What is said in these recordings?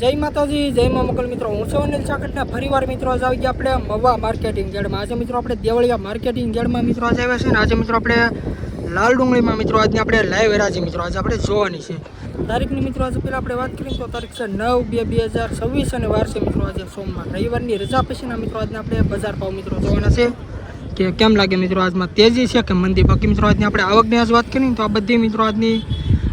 જય માતાજી, જય મા મોકલ મિત્રો. હું છું અનિલ ચાકટના ફરીવાર મિત્રો આજે આવી ગયા આપણે મવા માર્કેટિંગ ગેડમાં આજે મિત્રો આપણે દેવળિયા માર્કેટિંગ ગેડમાં મિત્રો આજે આવ્યા છે ને આજે મિત્રો આપણે લાલ ડુંગળીમાં મિત્રો આજની આપણે લાઈવ હરાજી મિત્રો. આજે આપણે જોવાની છે. તારીખની મિત્રો આજે પહેલાં આપણે વાત કરીએ તો તારીખ છે નવ બે બે હજાર છવ્વીસ અને વાર છે મિત્રો આજે સોમવાર. રવિવારની રજા પછીના મિત્રો આજને આપણે બજાર ભાવ મિત્રો જોવાના છે કે કેમ લાગે મિત્રો? આજમાં તેજી છે કે મંદી? બાકી મિત્રો આજની આપણે આવકની આજ વાત કરીએ તો આ બધી મિત્રો આજની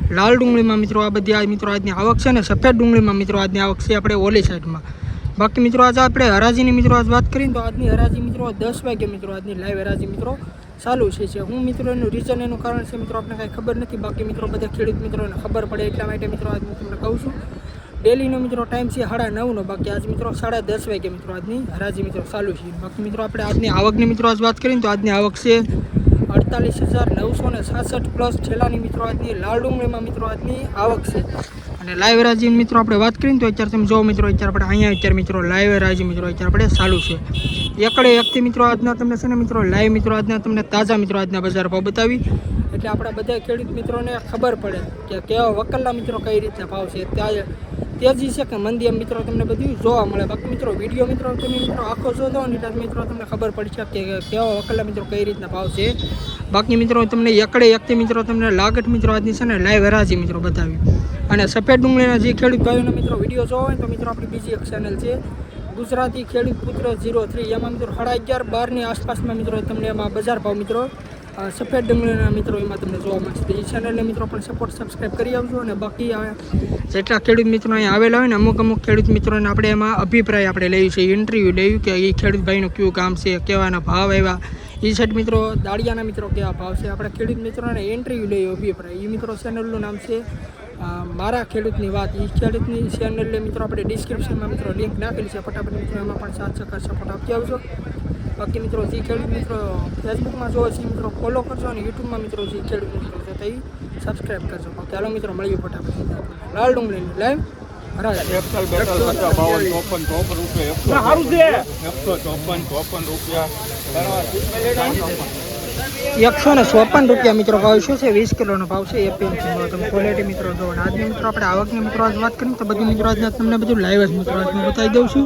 લાલ ડુંગળીમાં મિત્રો આ બધી આ મિત્રો આજની આવક છે ને સફેદ ડુંગળીમાં મિત્રો આજની આવક છે આપણે ઓલી સાઈડમાં. બાકી મિત્રો આજે આપણે હરાજીની મિત્રો આજ વાત કરીએ તો આજની હરાજી મિત્રો દસ વાગે મિત્રો આજની લાઈવ હરાજી મિત્રો ચાલુ છે છે. હું મિત્રો એનું રીઝન એનું કારણ છે મિત્રો આપણને કાંઈ ખબર નથી. બાકી મિત્રો બધા ખેડૂત મિત્રોને ખબર પડે એટલા માટે મિત્રો આજ હું તમને કહું છું. ડેલીનો મિત્રો ટાઈમ છે સાડા નવનો. બાકી આજ મિત્રો સાડા દસ વાગે મિત્રો આજની હરાજી મિત્રો ચાલુ છે. બાકી મિત્રો આપણે આજની આવકની મિત્રો આજ વાત કરીએ તો આજની આવક છે અડતાલીસ હજાર નવસો ને સાસઠ પ્લસ છેલ્લાની મિત્રો આજની લાલ ડુંગળીમાં મિત્રો આજની આવક છે. અને લાઈવ રાજી મિત્રો આપણે વાત કરીએ તો અત્યારે તમે જો મિત્રો, અત્યારે આપણે અહીંયા અત્યારે મિત્રો લાઈવ રાજી મિત્રો અત્યારે આપણે ચાલુ છે. એકડે એકથી મિત્રો આજના તમને છે ને મિત્રો લાઈવ મિત્રો આજના તમને તાજા મિત્રો આજના બજાર ભાવ બતાવી. એટલે આપણા બધા ખેડૂત મિત્રોને ખબર પડે કે કેવા વકલના મિત્રો કઈ રીતના ભાવ છે. ત્યાં તેજી છે કે મંદી એમ મિત્રો તમને બધું જોવા મળે. બાકી મિત્રો વીડિયો મિત્રો, તમે મિત્રો આખો જોતો ને એટલે મિત્રો તમને ખબર પડશે કે કેવા વકલના મિત્રો કઈ રીતના ભાવ છે. બાકી મિત્રો તમને એકડે એકથી મિત્રો તમને લાગટ મિત્રો આજની છે ને લાઈવ હરાજી મિત્રો બતાવી. અને સફેદ ડુંગળીના જે ખેડૂત ભાઈઓના મિત્રો વીડિયો જોવો હોય તો મિત્રો આપણી બીજી એક ચેનલ છે. ગુજરાતી ખેડૂત પુત્ર ઝીરો થ્રી એમાં મિત્રો સાડા અગિયાર બારની આસપાસમાં મિત્રો તમને એમાં બજાર ભાવ મિત્રો સફેદ ડુંગળીના મિત્રો એમાં તમને જોવા મળશે. તો એ ચેનલને મિત્રો પણ સપોર્ટ સબસ્ક્રાઈબ કરી આવજો અને બાકી જેટલા ખેડૂત મિત્રો અહીંયા આવેલા હોય ને અમુક અમુક ખેડૂત મિત્રોને આપણે એમાં અભિપ્રાય આપણે લઈએ છીએ ઇન્ટરવ્યૂ લેવું કે એ ખેડૂત ભાઈનું કયું કામ છે, કેવાના ભાવ આવ્યા એ સાઈડ મિત્રો, દાળિયાના મિત્રો કેવા ભાવ છે? આપણે ખેડૂત મિત્રોને ઇન્ટરવ્યૂ લઈએ, અભિપ્રાય. એ મિત્રો ચેનલનું નામ છે મારા ખેડૂતની વાત. એ ખેડૂતની ચેનલને મિત્રો આપણે ડિસ્ક્રિપ્શનમાં મિત્રો લિંક નાખેલી છે. ફટાફટ મિત્રો એમાં પણ સાત ચક્કર સપોર્ટ આપી આવજો. બાકી મિત્રો જે ખેડૂત મિત્રો ફેસબુકમાં જોવો છે મિત્રો ફોલો કરજો અને યુટ્યુબમાં મિત્રો જે ખેડૂત મિત્રો છે તે સબસ્ક્રાઈબ કરજો. બાકી હાલો મિત્રો મળીએ ફટાફટ. લાલ ડુંગળીની લાઈવ એકસો ને ચોપન રૂપિયા મિત્રો ભાવ શું છે? વીસ કિલોનો ભાવ છે એપીએમસીમાં તમે ક્વોલિટી મિત્રો જો આજની મિત્રો આપણે આવકની મિત્રો આજ વાત કરીએ તો બધું મિત્રો આજના તમને બધું લાઈવ જ મિત્રો આજ બતાવી દઉં છું.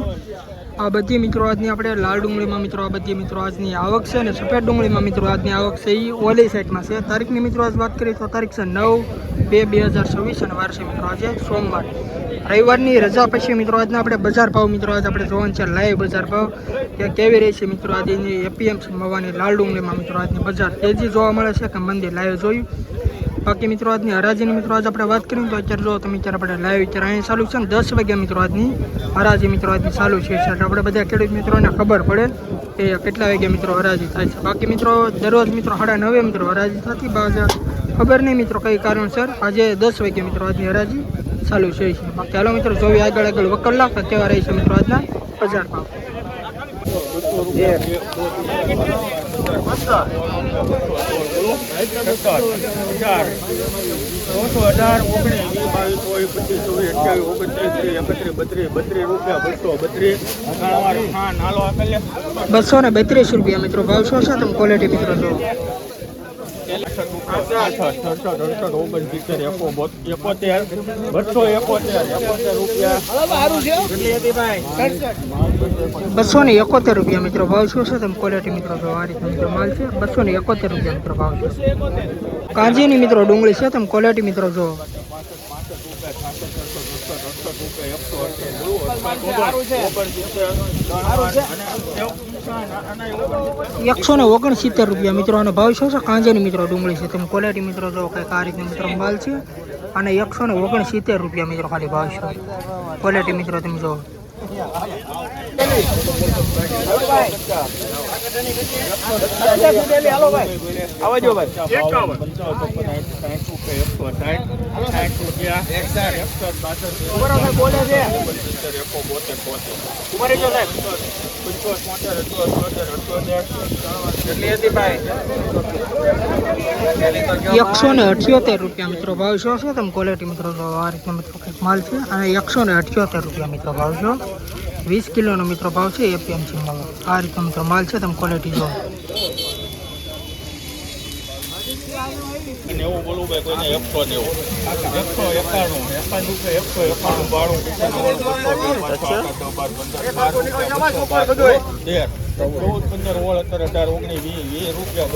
આ બધી મિત્રો આજની આપણે લાલ ડુંગળીમાં મિત્રો, આ બધી મિત્રો આજની આવક છે અને સફેદ ડુંગળીમાં મિત્રો આજની આવક છે. એ ઓલી સાઈડમાં છે. તારીખની મિત્રો આજ વાત કરીએ તો તારીખ છે નવ બે બે હજાર છવ્વીસ અને વાર છે મિત્રો, આજે સોમવાર. રવિવારની રજા પછી મિત્રો આજના આપણે બજાર ભાવ મિત્રો આજે આપણે જોવાનું છે. લાઈવ બજાર ભાવ. કે કેવી રહી છે મિત્રો આજે એપીએમસી મવાની લાલ ડુંગળીમાં મિત્રો આજની બજાર. તેજી જોવા મળે છે કે મંદિર લાઈવ જોયું બાકી મિત્રો, આજની હરાજીની મિત્રો, આજ આપણે વાત કરીએ તો અત્યારે જો તમે અત્યારે આપણે લાઈવ અત્યારે અહીં ચાલુ છે ને દસ વાગ્યા મિત્રો આજની હરાજી મિત્રો, આજની ચાલુ છે. એટલે આપણે બધા ખેડૂત મિત્રોને ખબર પડે કે કેટલા વાગ્યા મિત્રો હરાજી થાય છે. બાકી મિત્રો, દરરોજ મિત્રો સાડા નવે મિત્રો હરાજી થતી બાજા ખબર નહીં મિત્રો કઈ કારણસર, આજે દસ વાગ્યા મિત્રો આજની હરાજી ચાલુ છે. બાકી ચાલો મિત્રો જોવી આગળ આગળ વકલ્લા કેવા રહી છે મિત્રો આજના બજાર ભાવ. ત્રણસો અઢાર ઓગણીસ પચીસ ચોવીસ ઓગણત્રીસ ત્રીસ એકત્રીસ બત્રીસ બત્રીસ રૂપિયા બસો બત્રીસ બસો ને બત્રીસ રૂપિયા મિત્રો ભાવ શું છે? તમે ક્વોલિટી મિત્રો જો બસો ને એકોતેર રૂપિયા મિત્રો ભાવ શું છે? તમે ક્વોલિટી મિત્રો જો આ રીતે મિત્રો માલ છે. બસો ને એકોતેર રૂપિયા મિત્રો ભાવ છે. કાંજીની મિત્રો ડુંગળી છે. તમે ક્વોલિટી મિત્રો જો એકસો ને ઓગણસિત્તેર રૂપિયા મિત્રો, આનો ભાવ શું છે? કાંજીની મિત્રો, ડુંગળી છે. તમે ક્વોલિટી મિત્રો જો કંઈક આ મિત્રો માલ છે, અને એકસો ને ઓગણસિત્તેર રૂપિયા મિત્રો ખાલી ભાવ છે. ક્વોલિટી મિત્રો તમે જો. આવજો ભાઈ હતી ભાઈ એકસો ને અઠ્યોતેર રૂપિયા મિત્રો ભાવ છો. શું તમે ક્વોલિટી મિત્રો આ રીતે મિત્રો માલ છે. અને એકસો ને અઠ્યોતેર રૂપિયા મિત્રો ભાવ છો. વીસ કિલોનો મિત્રો ભાવ છે એપીએમસી માલ આ રીતનો મિત્રો માલ છે તમે ક્વોલિટી જો અને એવું બોલું ભાઈ કોઈને એકસો ચૌદ પંદર ઓળ અત્યારે અઢાર ઓગણીસ વીસ વીસ રૂપિયા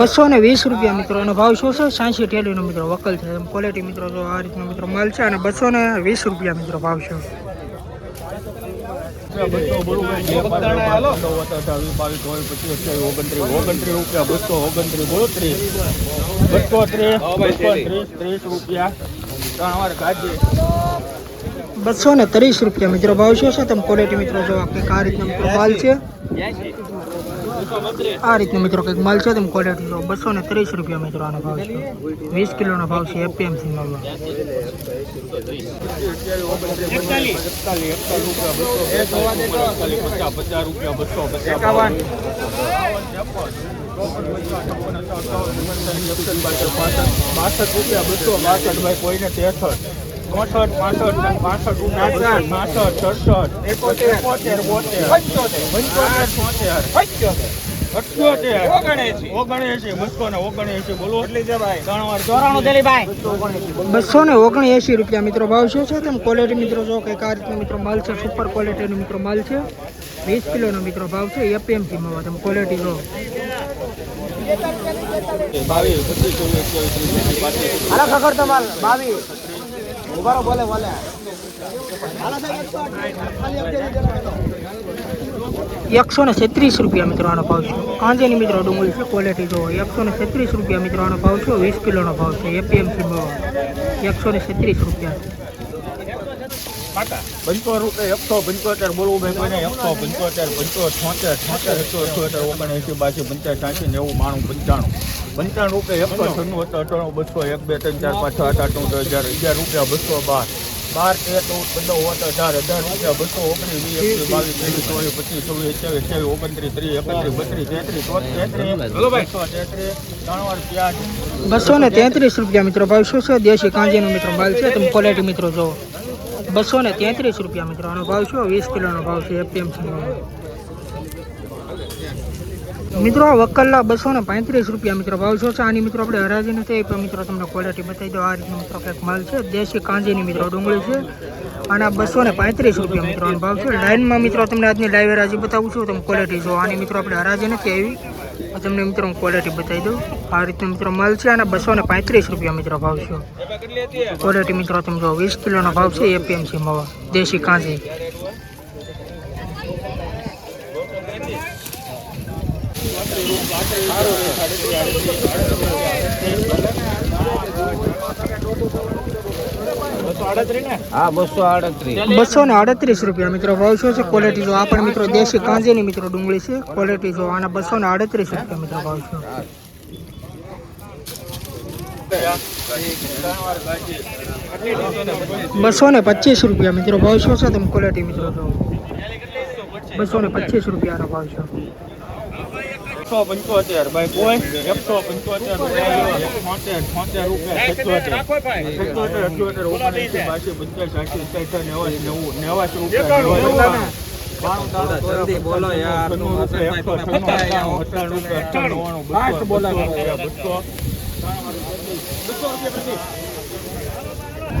બસો ને વીસ રૂપિયા મિત્રો એનો ભાવ શું છે? સાંસી ટેલીનો મિત્રો વકલ છે. એમ ક્વોલિટી મિત્રો જો આ રીતનો મિત્રો માલ છે અને બસો ને વીસ રૂપિયા મિત્રો ભાવ છે. બસો ત્રીસ બસો ત્રીસ ત્રીસ રૂપિયા. ત્રણ વાર ગાજી બસો ને ત્રીસ રૂપિયા મિત્રો ભાવ શું છે તમે ક્વોલિટી મિત્રો જોવા કંઈક આ રીતનો મિત્રો માલ છે આ રીતનો મિત્રો કંઈક માલ છે તમે ક્વોલિટી જો બસો ને ત્રીસ રૂપિયા મિત્રો આનો ભાવ છે વીસ કિલોનો ભાવ છે એપીએમસી રૂપિયા બસો બાસઠ રૂપિયા બસો બાસઠ ભાઈ કોઈને તેસઠ ચોસઠ પાસઠ પાસઠ રૂપિયા પાસઠ સડસઠ એકોતેર. પોતેર બોતેર પંચોતેર. છોતેર અઠ્યોતેર. ઓગણએસી બસો ને ઓગણએસી બોલો. ત્રણ વાર ચોરાણું બસો ને ઓગણ રૂપિયા મિત્રો ભાવ શું છે? તમે ક્વોલિટી મિત્રો જો કંઈક આ રીતનો મિત્રો માલ છે સુપર ક્વોલિટીનો મિત્રો માલ છે વીસ કિલોનો મિત્રો ભાવ છે એપીએમસી મળવા તમે ક્વોલિટી જો. બાવીસ પચીસ ચોવીસ ચોવીસ બાવીસ. ઉભારો બોલે બોલે. એકસો ને છત્રીસ રૂપિયા મિત્રો આનો ભાવ છે. કાંજેની મિત્રો ડુંગળી છે ક્વોલિટી જો એકસો ને છત્રીસ રૂપિયા મિત્રો આનો ભાવ છે, વીસ કિલોનો ભાવ છે એપીએમસી એકસો ને છત્રીસ રૂપિયા. પંચોતેર રૂપિયા, એકસો પંચોતેર બોલવું ભાઈ એકસો પંચોતેર પંચો છોતેર છોતેર, એકસો અઠ્યોતેર ઓગણએંસી બાસી પંચાસ સાંસી નેવું માણું પંચાણું. પંચાણું રૂપિયા એકસો છન્નું હતો અઠાણું બસો એક બે ત્રણ ચાર પાંચ છ આઠ આઠ નવ દસ હજાર અગિયાર રૂપિયા બસો બાર. બાર તેર ચૌદ પંદર ઓગણ અઢાર હજાર રૂપિયા બસો ઓગણીસ વીસ એકવીસ બાવીસ ત્રેવીસ ચોવીસ પચીસ છવ્વીસ અઠ્યાવીસ અઠ્યાવીસ ઓગણત્રીસ ત્રીસ એકત્રીસ બત્રીસ તેત્રીસ ચોત્રીસ તેત્રીસ બસો તેત્રીસ ત્રણ પ્યાજ. બસો ને તેત્રીસ રૂપિયા મિત્રો ભાવ શું છે? દેશી કાંજીનો મિત્રો માલ છે? તમે ક્વોલિટી મિત્રો જો બસો ને તેત્રીસ રૂપિયા મિત્રો આનો ભાવ શું? વીસ કિલોનો ભાવ છે એપીએમસી મિત્રો, આ બસો ને પાંત્રીસ રૂપિયા મિત્રો ભાવ છો. આની મિત્રો આપણે હરાજી નથી પણ મિત્રો, તમને ક્વોલિટી બતાવી દો આ રીતનો મિત્રો કંઈક માલ છે. દેશી કાંજીની મિત્રો ડુંગળી છે. અને આ બસો ને પાંત્રીસ રૂપિયા મિત્રો આનો ભાવ છે. લાઇનમાં મિત્રો તમને આજની લાઈવ હરાજી બતાવું છું. તમે ક્વોલિટી જો આની મિત્રો આપણે હરાજી નથી આવી. તમને મિત્રો હું ક્વોલિટી બતાવી દઉં. આ રીતનો મિત્રો માલ છે અને બસો ને પાંત્રીસ રૂપિયા મિત્રો ભાવ છે. ક્વોલિટી મિત્રો તમે જો વીસ કિલોનો ભાવ છે એપીએમસી મવા. દેશી કાંજી. બસો આડત્રીસ બસો ને આડત્રીસ રૂપિયા મિત્રો ભાવ શું છે ક્વોલિટી જો આ પણ મિત્રો દેશી કાંજીની મિત્રો ડુંગળી છે ક્વોલિટી જો આના બસો ને આડત્રીસ રૂપિયા મિત્રો ભાવ છે બસો ને પચીસ રૂપિયા મિત્રો ભાવ શું છે તમે ક્વોલિટી મિત્રો જો બસો ને પચીસ રૂપિયાનો ભાવ છે એકસો પંચોતેર ભાઈ કોઈ એકસો પંચોતેર છોતેર છોતેર રૂપિયા સત્યોતેર અઠ્યોતેર ઓગણએંસી બાસી પંચાસ સાઠી નેવાસી નેવું નેવાસી રૂપિયા.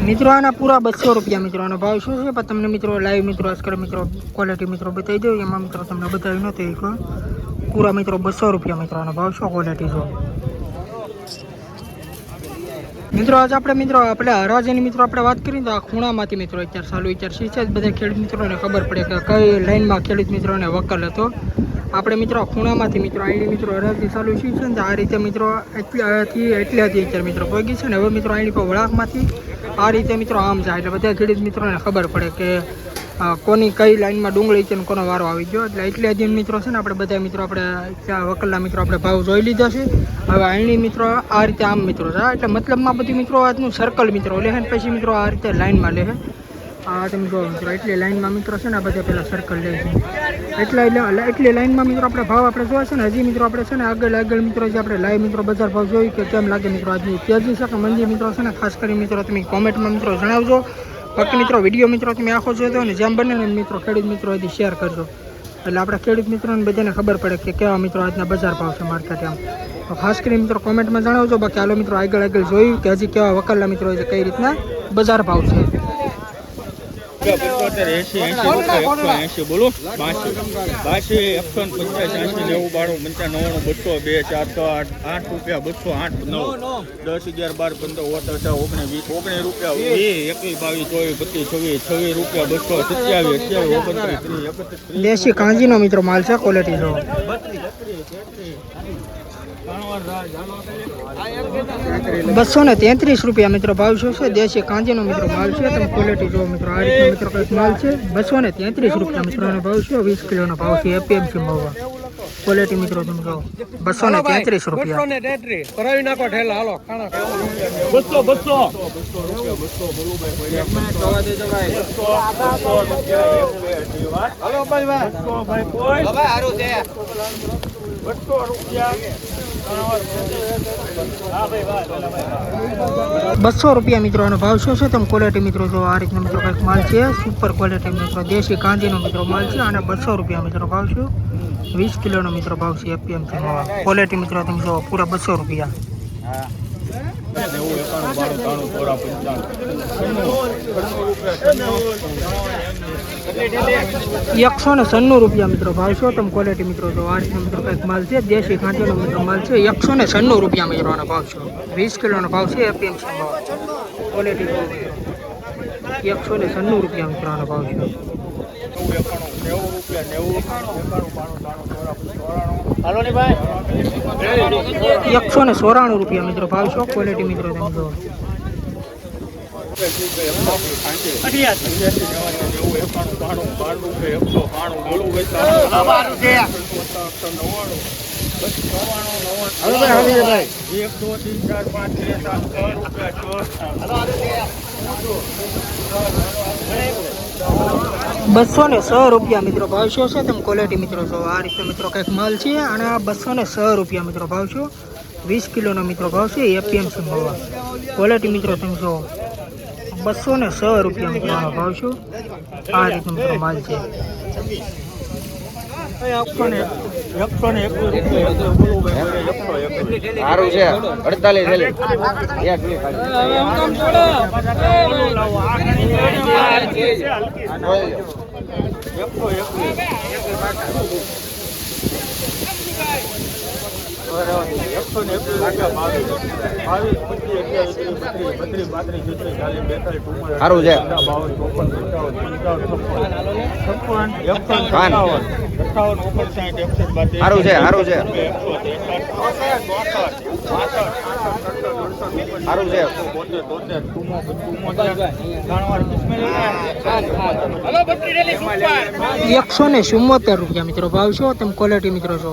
મિત્રો આના પૂરા બસો રૂપિયા મિત્રો. આનો ભાવ શું છે? પણ તમને મિત્રો લાઈવ મિત્રો અસ્કર મિત્રો ક્વોલિટી મિત્રો બતાવી દઉં. એમાં મિત્રો તમને બતાવી નથી એક પૂરા મિત્રો બસો રૂપિયા મિત્રો આનો ભાવ, શું ક્વોલિટી જો મિત્રો, આજે આપણે મિત્રો, આપણે હરાજીની મિત્રો, આપણે વાત કરીએ તો આ ખૂણામાંથી મિત્રો અત્યારે ચાલુ, અત્યારે છે બધા ખેડૂત મિત્રોને ખબર પડે કે કઈ લાઈનમાં ખેડૂત મિત્રોને વકલ હતો. આપણે મિત્રો, ખૂણામાંથી મિત્રો, આઈડી મિત્રો હરાજી ચાલુ છે ને આ રીતે મિત્રો એટલાથી એટલાથી અત્યારે મિત્રો પગી છે ને, હવે મિત્રો આઈડી પર વળાકમાંથી આ રીતે મિત્રો આમ જાય. એટલે બધા ખેડૂત મિત્રોને ખબર પડે કે કોની કઈ લાઈનમાં ડુંગળી છે કોનો વારો આવી ગયો. એટલે એટલે હજી મિત્રો છે ને આપણે બધા મિત્રો, આપણે ત્યાં વકલના મિત્રો, આપણે ભાવ જોઈ લીધા છે. હવે અહીંની મિત્રો આ રીતે આમ મિત્રો છે. એટલે મતલબમાં બધી મિત્રો આજનું સર્કલ મિત્રો લે ને પછી મિત્રો આ રીતે લાઈનમાં લે આ તમે જો મિત્રો એટલી લાઈનમાં મિત્રો છે ને આ બધા પહેલાં સર્કલ લે છે. એટલા એટલે એટલે લાઈનમાં મિત્રો આપણે ભાવ આપણે જોવા છે ને, હજી મિત્રો આપણે છે ને આગળ આગળ મિત્રો જે આપણે લાઈવ મિત્રો બજાર ભાવ જોઈ કે કેમ લાગે મિત્રો આજની? તેજી છે કે મંદી મિત્રો છે ને, ખાસ કરી મિત્રો તમે કોમેન્ટમાં મિત્રો જણાવજો. બાકી મિત્રો વીડિયો મિત્રો તમે આખો જોયો ને જેમ બને ને મિત્રો ખેડૂત મિત્રો હજી શેર કરજો. એટલે આપણા ખેડૂત મિત્રોને બધાને ખબર પડે કે કેવા મિત્રો આજના બજાર ભાવ છે માર્કેટ એમ તો ખાસ કરીને મિત્રો કોમેન્ટમાં જણાવજો. બાકી હાલો મિત્રો આગળ આગળ જોયું કે હજી કેવા વકલના મિત્રો છે, કઈ રીતના બજાર ભાવ છે. પંચોતેર એસી એસી એકસો એસી બોલો. બાસી બાસી એકસો ને પચાસ એસી નેવું બાણું નવ્વાણું બસો બે ચાર છ આઠ આઠ રૂપિયા બસો આઠ નવ. દસ અગિયાર બાર પંદર ઓતર ચાર ઓગણીસ વીસ ઓગણીસ રૂપિયા વીસ. એકવીસ બાવીસ ચોવીસ પચીસ છવ્વીસ છવ્વીસ રૂપિયા બસો સત્યાવીસ અઠ્યાવીસ ઓગણત્રીસ ત્રીસ એકત્રીસ દેશી કાંજીનો મિત્રો માલ છે ક્વોલિટી જો. બસો ને તેત્રીસ રૂપિયા મિત્રો ભાવ શું છે દેશી કાંજીનો મિત્રો માલ છે તમે ક્વોલિટી જો મિત્રો આ રીતનો મિત્રો કંઈક માલ છે બસો ને તેત્રીસ રૂપિયા મિત્રોનો ભાવ છે વીસ કિલોનો ભાવ છે એપીએમસી મળવા ક્વોલિટી મિત્રો તમે કહો બસો ને તેત્રીસ રૂપિયા બસો બસો બસો રૂપિયા. મિત્રો એનો ભાવ શું છે? તમે ક્વોલિટી મિત્રો જો આ રીતનો મિત્રો કંઈક માલ છે. સુપર ક્વોલિટી મિત્રો દેશી કાંજીનો મિત્રો માલ છે અને બસો રૂપિયા મિત્રો ભાવ છે. વીસ કિલોનો મિત્રો ભાવ છે એપીએમ છે. ક્વોલિટી મિત્રો તમે જો પૂરા બસો રૂપિયા. નેવું એકાણું બાણું ત્રાણું ચોરા પંચાણું. એકસો ને સન્નું રૂપિયા મિત્રો ભાવ છો. તમે ક્વોલિટી મિત્રો તો આઠસો મિત્રો કંઈક માલ છે. દેશી ખાંચીનો મિત્રો માલ છે. એકસો ને સન્નું રૂપિયા મિત્રો આનો ભાવ છો. વીસ કિલોનો ભાવ છે. એપીએમસી ભાવ. ક્વોલિટી એકસો ને સન્નું રૂપિયા મિત્રો આનો ભાવ છે. એકસો ને સોરાણું રૂપિયા મિત્રો ભાવ છો. ક્વોલિટી મિત્રો તમે જો ચાર પાંચ છ બસો ને સો રૂપિયા મિત્રો ભાવ છો? તમે ક્વોલિટી મિત્રો છો આ રીતે મિત્રો કંઈક માલ છે અને આ બસો ને સો રૂપિયા મિત્રો ભાવ છો વીસ કિલોનો મિત્રો ભાવ છે એપીએમસી મળવા ક્વોલિટી મિત્રો તમે જો બસો ને સો રૂપિયા આનો ભાવ છું. આ રીતનો મિત્રો માલ છે. એકસો ને એકસો ને એકવીસ રૂપિયા એકસો બોલવું ભાઈ એકસો એકવીસ સારું છે અડતાલીસ થેલી. એક વીસ ખાલી. એકસો ને એકવીસ રૂપિયા બાવીસ બાવીસ પચીસ અગિયાર ત્રીસ બત્રીસ પાંત્રીસ છત્રીસ ચાલીસ બેતાલીસ ચુમ્માલીસ સારું છે. બાવન ચોપન પંચાવન પંચાવન છપ્પન છપ્પન સત્તાવન સત્તાવન ઓગણસાઠ એકસઠ બાર સારું છે, સારું છે. એકસો સારું. બોતેર તોતેર એકસો ને ચુમ્મોતેર રૂપિયા મિત્રો ભાવ છો તમે ક્વોલિટી મિત્રો છો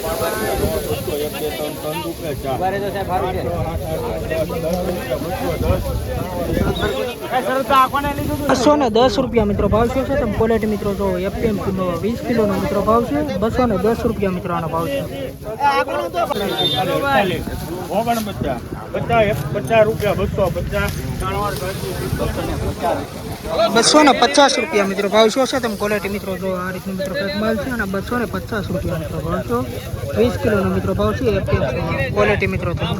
બસો ને દસ રૂપિયા મિત્રો ભાવ છે? તમે ક્વોલિટી મિત્રો જો એફએમ વીસ કિલોનો મિત્રો ભાવ છે. બસો ને દસ રૂપિયા મિત્રો આનો ભાવ છે. પચાસ રૂપિયા બસો, પચાસ. બસો ને પચાસ રૂપિયા મિત્રો ભાવ શું છે તમે ક્વોલિટી મિત્રો જો આ રીતનું મિત્રો પેક માલ છે અને બસો ને પચાસ રૂપિયા મિત્રો ભાવ છો. વીસ કિલોનો મિત્રો ભાવ છે એપીએમસી ક્વોલિટી મિત્રો તમે